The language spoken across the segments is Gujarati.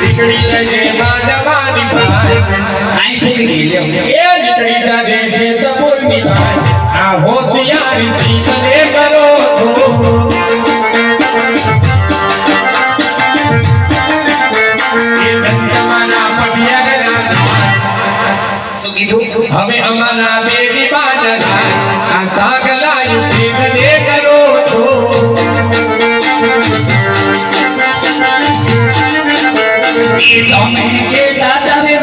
દીકરી જજે માંડવાની ભાઈ. આ હોશિયારી સીધને તમે કે દાદા ને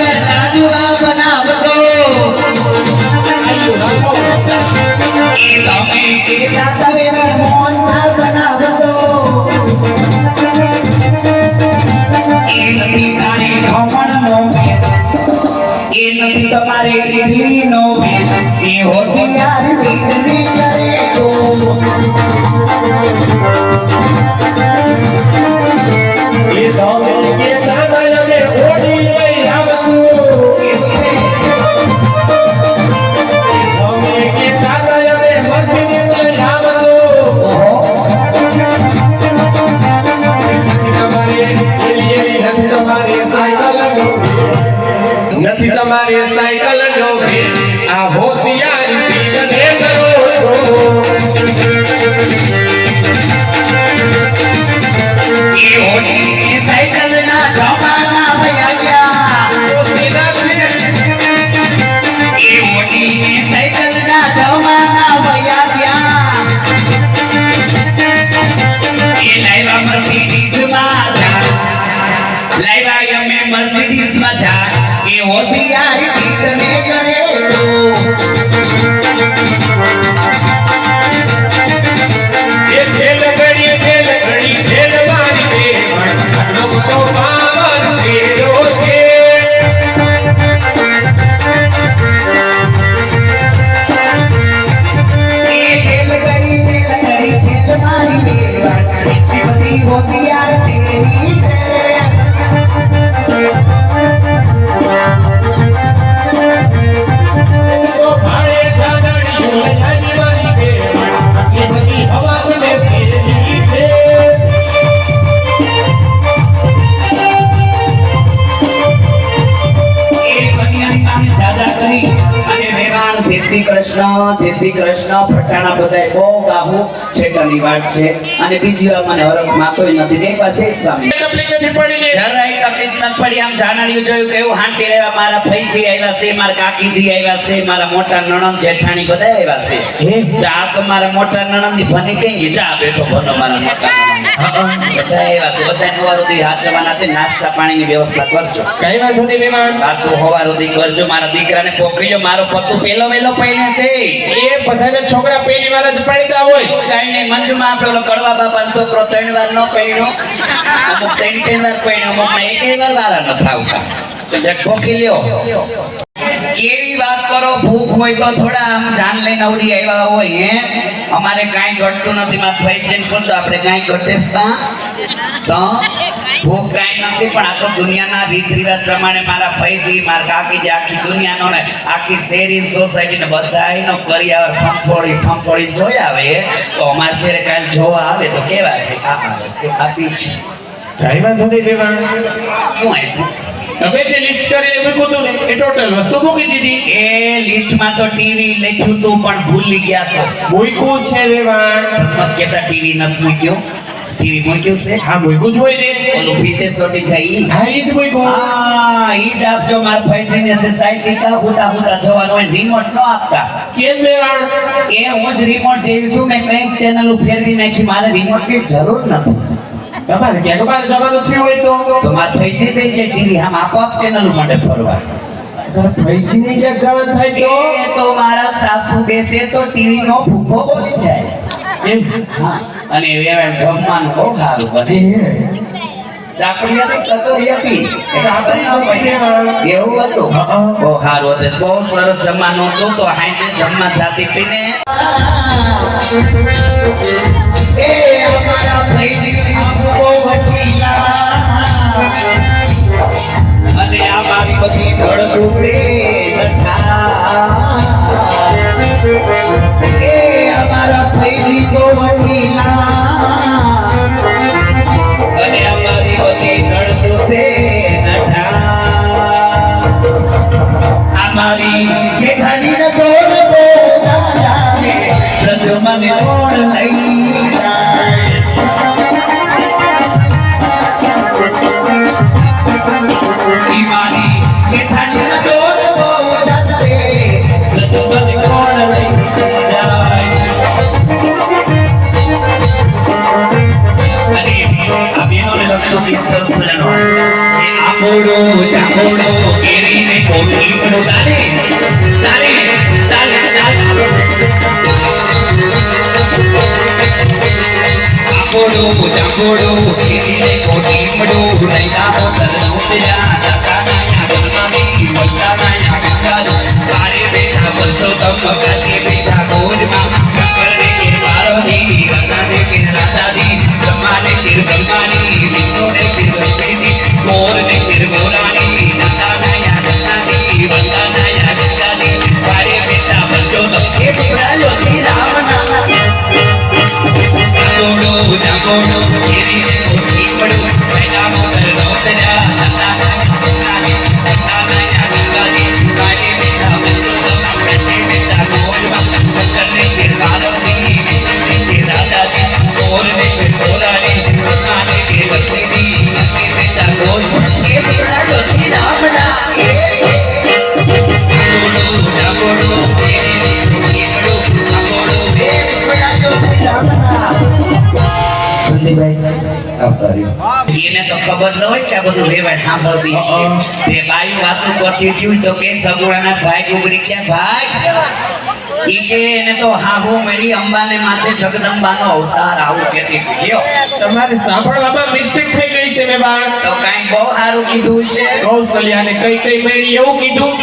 ને. એ નથી તમારે ઇડલીનો ભેદ. એ કરે તો એ તમે કે એટલી કૃષ્ણ જય શ્રી કૃષ્ણ ફટાણા બધાય બહુ ગાહું છેટાની વાત છે. અને બીજી વાર મને હરખ માતોય નથી એક વાર જય સ્વામી. તકલીફ નથી પડી ને જરાય તકલીફ નથી પડી. આમ જાનડિયું જોયું કે હાંટી લેવા મારા ફઈજી આવ્યા છે મારા કાકીજી આવ્યા છે મારા મોટા નણંદ જેઠાણી બધા આવ્યા છે. હે? જા તો મારા મોટા નણંદની ભની કઈ ગઈ? જા બેઠો ભનો મારા મોટા નણંદ. બધા આવ્યા છે. બધા હવાર હાથ જવાના છે. નાસ્તા પાણીની વ્યવસ્થા કરજો. કઈ વાંધો નહીં કરજો. મારા દીકરાને પોકીજો મારો પતુ પેલો વેલો છે. એ બધાને છોકરા પહેલી વાર જ પડતા હોય. કાઈને મંજમાં આપણો કડવા બાપા છોકરો ત્રણ વાર નો પડ્યો અમુક ત્રણ ત્રણ વાર પડ્યો અમુક એક વાર વારા ન થાવતા. જટ લ્યો. કેવી વાત કરો ભૂખ હોય તો થોડા આમ જાન લઈને આવડી આવ્યા હોય હે? અમારે કાંઈ ઘટતું નથી. માં ભાઈ છે પૂછો આપણે કાંઈ ઘટે તો? ભૂખ કાંઈ નથી પણ આ તો દુનિયાના રીત રિવાજ પ્રમાણે મારા ભાઈજી મારા કાકીજી આખી દુનિયાનો ને આખી શેરી સોસાયટી ને કરી આવે ફંફોડી ફંફોડી જોઈ આવે. તો અમારે ઘેરે કાલ જોવા આવે તો કેવા છે? આ આ આપી છે શું આપ્યું? તમે જે લિસ્ટ કરીને મૂક્યું હતું ને એ ટોટલ વસ્તુ મૂકી દીધી. એ લિસ્ટમાં તો ટીવી લખ્યું હતું પણ ભૂલી ગયા તો. મૂક્યું છે વેવાણ. મત કેતા ટીવી ન મૂક્યું. ટીવી મૂક્યું છે? હા મૂક્યું જ હોય ને. ઓલું પીતે સોટી જાય ઈ. હા એ જ મૂક્યું. હા ઈ જ આપજો માર ભાઈજીને જે સાઈડ ટીકા ઉતા હુતા જવાનું હોય રિમોટ ન આપતા. કેમ વેવાણ? એ હું જ રિમોટ જેવી છું મેં કંઈક ચેનલ ફેરવી નાખી મારે રિમોટની જરૂર નથી. તમારે ક્યાંક બહાર જવાનું થયું હોય તો. તો માર ભાઈજી થઈ જાય ટીવી આમ આપોઆપ ચેનલ માટે ફરવા. તારા ભાઈજીને ક્યાંક જવાનું થાય એ તો મારા સાસુ બેસે તો ટીવી નો ભૂખો બોલી જાય. તો હા અને વેવાણ જમવાનું બહુ સારું બને. હતી કચોરી હતી. ચાપડી એવું હતું. બહુ સારું હતું. બહુ સરસ જમવાનું હતું. તો હાંજે જમવા જાતી હતી ને. ભાઈની. અને આ મારી બધી ધડકું એ અમારા ફૈલી તો અને અમારી બધી ધડકું રે નઠા અમારી જેઠાણી ન જોર રે રજો મને એ આંબોડો કેરીને કોઠી કોઠીપડો તાલે તાલે તાલે તાલે આંબોડો જાંબોડો કેરીને કોઠીપડો લઈના મોટર ઉતર્યા દાદાના યાદનાની વંદાના યાદગારો કાલે બેઠા બસો તમ એને તો ખબર ન હોય કે આ બધું વેવાય સાંભળતી છે બે બાયું વાતો કરતી હતી તો કે સગુણાના ભાઈ ઉગડી ગયા ભાઈ. એ કે એને તો હાહુ મેળી અંબાને માથે જગદંબાનો અવતાર આવું કહેતી હતી. લ્યો. તમારે સાંભળવામાં મિસ્ટેક થઈ ગઈ છે મેવાણ તો કાંઈ બહુ સારું કીધું છે. કૌશલ્યાને કઈ કઈ મેળી એવું કીધું?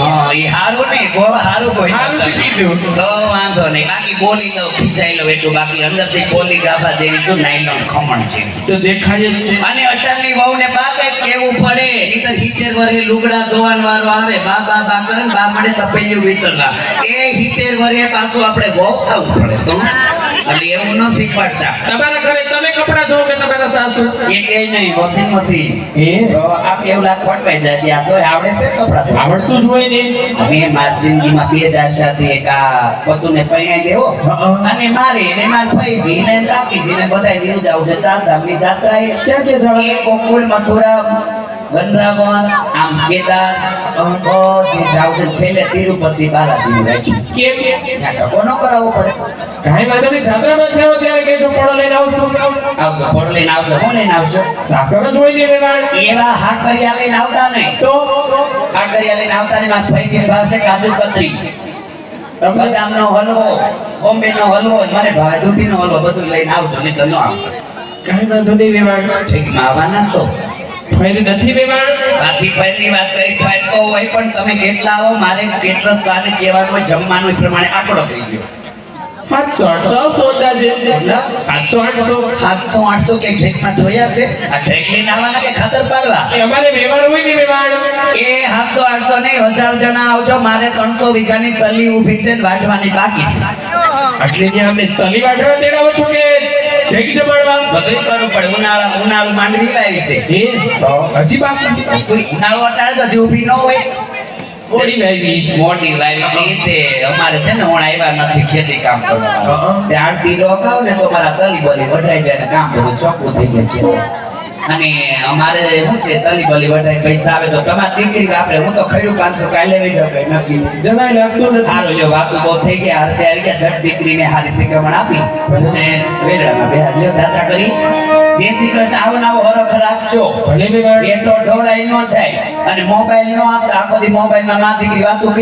હા એ સારું નહીં બહુ સારું કોઈ સારું જ કીધું. તો વાંધો નહીં બાકી બોલી લઉં ખીચાઈ એટલું. બાકી અંદરથી બોલી ગાભા જેવી શું નાયલોન ખમણ છે. તો દેખાય જ છે. અને અટલની વહુને બાપે કેવું પડે? નહીંતર હિતેર વરે લુગડા ધોવાન વારો આવે. બા બા બા કરે બા મળે તપેલું પેલું વિસરવા એ હિતેર વરે પાછું આપણે વહુ થવું પડે તો. એટલે એવું ન શીખવાડતા. તમારા ઘરે તમે કપડા ધો કે તમારા સાસુ? એ કે નહીં વોશિંગ મશીન. એ આ કેવડા ખોટવાઈ જાય તો આવડે છે કપડા? આવડતું જ હોય ને. અમે મારી જિંદગીમાં બે હજાર સાથે એક આ પતુને પરણાઈ દેવો અને મારે એને માર ફઈજી ને કાકીજી ને બધા દેવ જાવ છે. ચાર ધામની જાત્રા એ ક્યાં ક્યાં જવાનું? એ ગોકુળ મથુરા વનરાવન આમ કેદાર બધી જાવ છે છેલ્લે તિરુપતિ બાલાજી રાખ્યું કેમ? ત્યાં ન કરાવવો પડે. કાંઈ વાંધો નહીં જાત્રામાં થયો ત્યારે કહેજો પડો લઈને આવજો. આવજો ફોડ લઈને આવજો હું લઈને આવશો? સાકર જ હોય ને એવા હાકરિયા લઈને આવતા નહીં. તો? હાકરિયા લઈને આવતા નહીં મારા જઈને ભાવશે કાજુ કતરી બદામનો હલવો બોમ્બેનો હલવો મને દૂધીનો હલવો બધું લઈને આવજો નહીં તો ન આવતા. કાંઈ વાંધો નહીં મેવાણ ઠીકમાં આવવાના છો. ફેર નથી મેવાણ પાછી ફેરની વાત કરી ફેર તો હોય પણ તમે કેટલા આવો? મારે કેટલા સ્વાને કહેવાનું હોય જમવાનું પ્રમાણે આંકડો થઈ ગયો. સાતસો આઠસો આવશો અંદાજે સાતસો આઠસો? સાતસો આઠસો કે ઢેકમાં જોયા છે? આ ઢેક લઈને આવવાના કે ખાતર પાડવા? અમારે વ્યવહાર હોય ને એ સાતસો આઠસો નહીં હજાર જણા આવજો મારે ત્રણસો વીઘાની તલી ઊભી છે ને વાઢવાની બાકી છે. એટલે ત્યાં અમને તલી વાટવા દેડાવો છો કે? ઢેક જમાડવા બધું કરું પડે ઉનાળા ઉનાળો માંડવી લાવી છે. એ હજી બાકી? કોઈ ઉનાળો અટાળે તો હજી ઊભી ન હોય. મોડી લાવી મોટી લાવી તે અમારે છે ને હું આવ્યા નથી ખેતી કામ કરવા હં. તે આઠ દી રોકાવ ને તો મારા તલી બલી વઢાઈ જાય ને કામ બધું ચોખ્ખું થઈ જાય. અને અમારે શું છે તલી બલી વઢાઈ પૈસા આવે તો તમારી દીકરી આપણે હું તો ખડ્યું પાંચસો કાલે લઈ જાઉં કઈ નક્કી જણાય લાગતો નથી. સારું જો વાતો બહુ થઈ ગયા હારે આવી ગયા ઝટ દીકરીને હારી શીખમણ આપી અને વેરડામાં બે હાથ લ્યો જાતા કરી જે શીખર આવો ને હરખ રાખજો. ભલે એ તો ઢોળાઈ ન જાય અને મોબાઈલ નો આપતા આખો દી મોબાઈલમાં માં દીકરી વાતો